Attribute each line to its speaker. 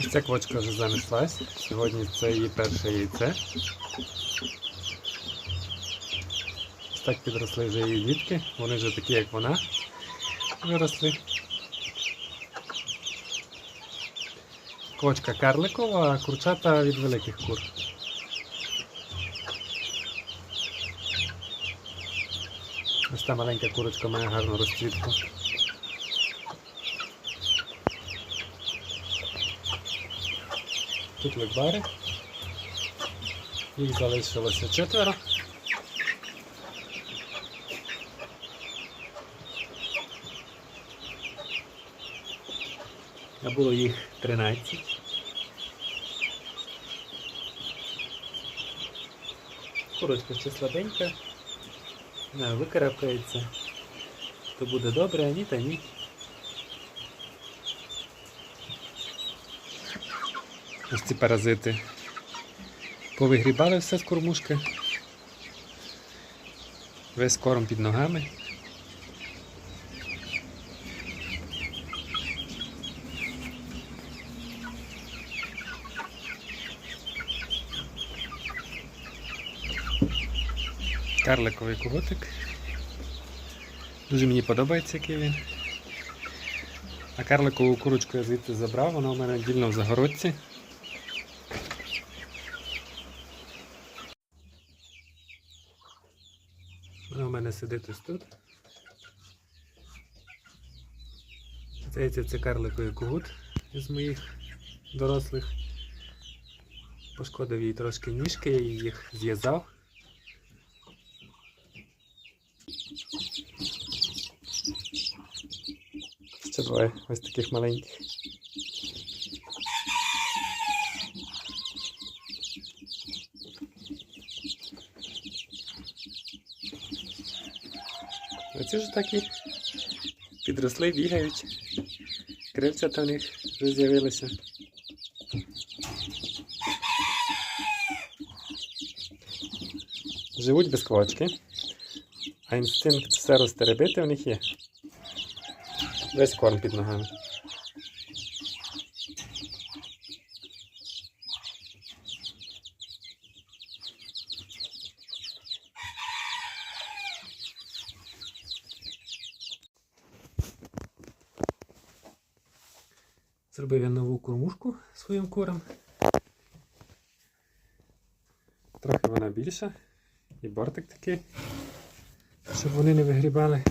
Speaker 1: Ось ця квочка вже занеслась. Сьогодні це її перше яйце. Ось так підросли вже її дітки. Вони вже такі, як вона, виросли. Квочка карликова, а курчата від великих кур. Ось та маленька курочка має гарну розцвітку. Тут ликбари. Їх залишилося четверо. А було їх 13. Курочка ще слабенька. Не, викарабкається. То буде добре, а ні, та ні. Ось ці паразити. Повигрібали все з кормушки. Весь корм під ногами. Карликовий куготик. Дуже мені подобається, який він. А карликову курочку я звідти забрав, вона у мене дільно в загородці. Вона у мене сидить ось тут. Здається, це карликовий кугут із моїх дорослих. Пошкодив їй трошки ніжки, я їх зв'язав. Ще двоє ось таких маленьких. Оці ж такі підросли, бігають. кривця та в них вже з'явилися. Живуть без квачки, а інстинкт все розтеребити в них є. Весь корм під ногами. Зробив я нову кормушку своїм кором. Трохи вона більша. І бортик такий, щоб вони не вигрібали.